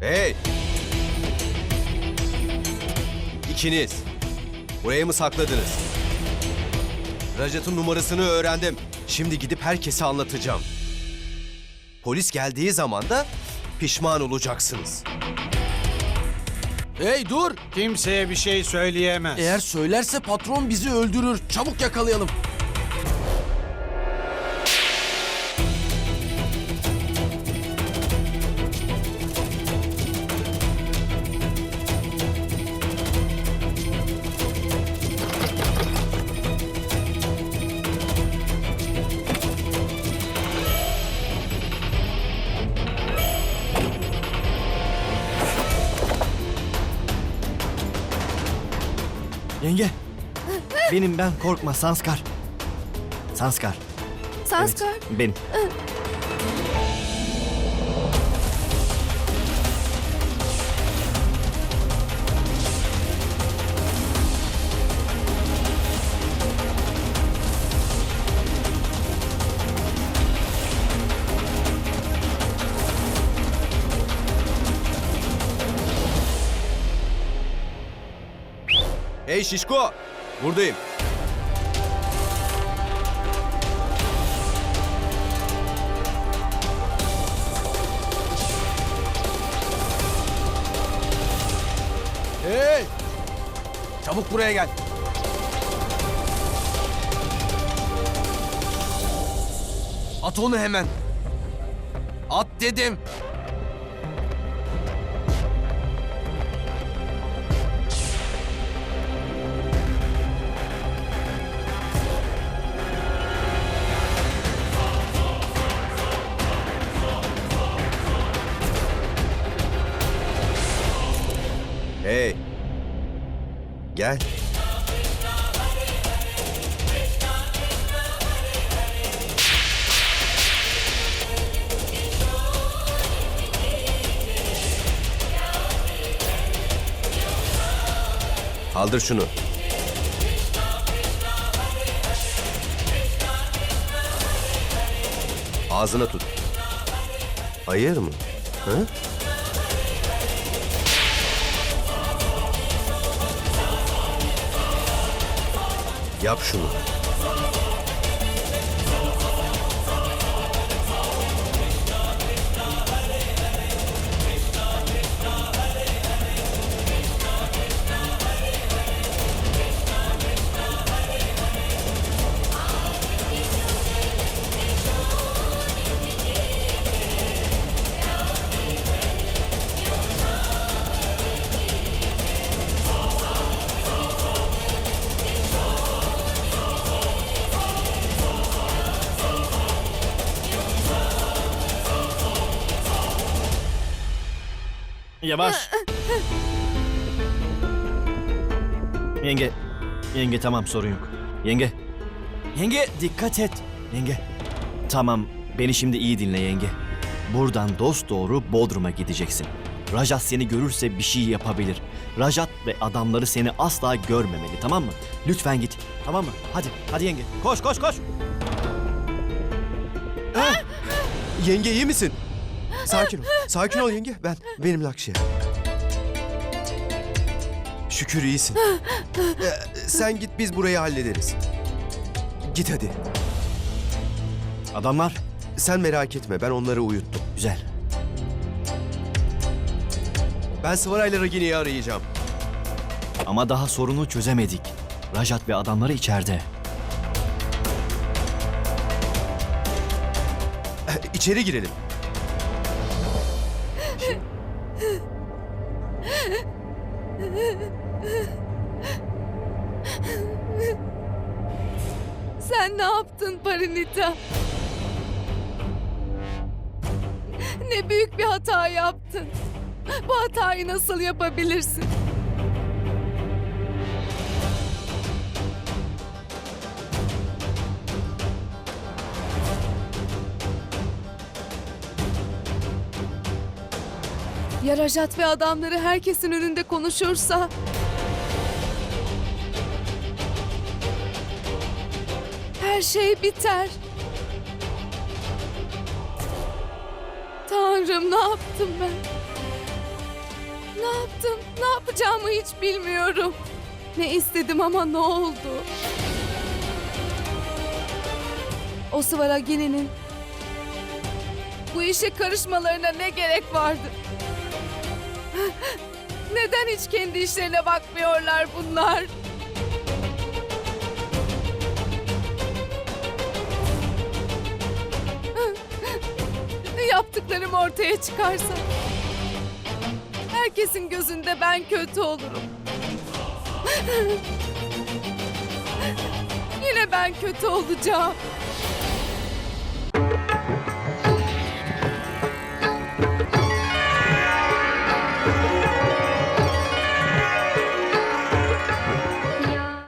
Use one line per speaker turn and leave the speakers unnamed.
Hey! İkiniz. Buraya mı sakladınız? Rajat'ın numarasını öğrendim. Şimdi gidip herkese anlatacağım. Polis geldiği zaman da pişman olacaksınız.
Hey dur!
Kimseye bir şey söyleyemez.
Eğer söylerse patron bizi öldürür. Çabuk yakalayalım.
Yenge. Benim ben korkma Sanskar. Sanskar.
Sanskar.
Evet, benim.
Hey Şişko! Buradayım.
Hey! Çabuk buraya gel. At onu hemen. At dedim.
Hey! Gel. Kaldır şunu. Ağzına tut. Hayır mı? Hı? Yap şunu.
Yavaş. Yenge. Yenge tamam sorun yok. Yenge. Yenge dikkat et. Yenge. Tamam beni şimdi iyi dinle yenge. Buradan dost doğru Bodrum'a gideceksin. Rajat seni görürse bir şey yapabilir. Rajat ve adamları seni asla görmemeli tamam mı? Lütfen git. Tamam mı? Hadi. Hadi yenge. Koş koş koş.
Yenge iyi misin? Sakin ol. Sakin ol yenge. Ben benim Lakşya. Şükür iyisin. Ee, sen git biz burayı hallederiz. Git hadi.
Adamlar.
Sen merak etme ben onları uyuttum.
Güzel.
Ben Sıvaray'la Ragini'yi arayacağım.
Ama daha sorunu çözemedik. Rajat ve adamları içeride.
İçeri girelim.
Sen ne yaptın Parinita? Ne büyük bir hata yaptın. Bu hatayı nasıl yapabilirsin? Ya Rajat ve adamları herkesin önünde konuşursa? Her şey biter. Tanrım ne yaptım ben? Ne yaptım? Ne yapacağımı hiç bilmiyorum. Ne istedim ama ne oldu? O Svaragi'nin bu işe karışmalarına ne gerek vardı? Neden hiç kendi işlerine bakmıyorlar bunlar? Yaptıklarım ortaya çıkarsa herkesin gözünde ben kötü olurum. Yine ben kötü olacağım.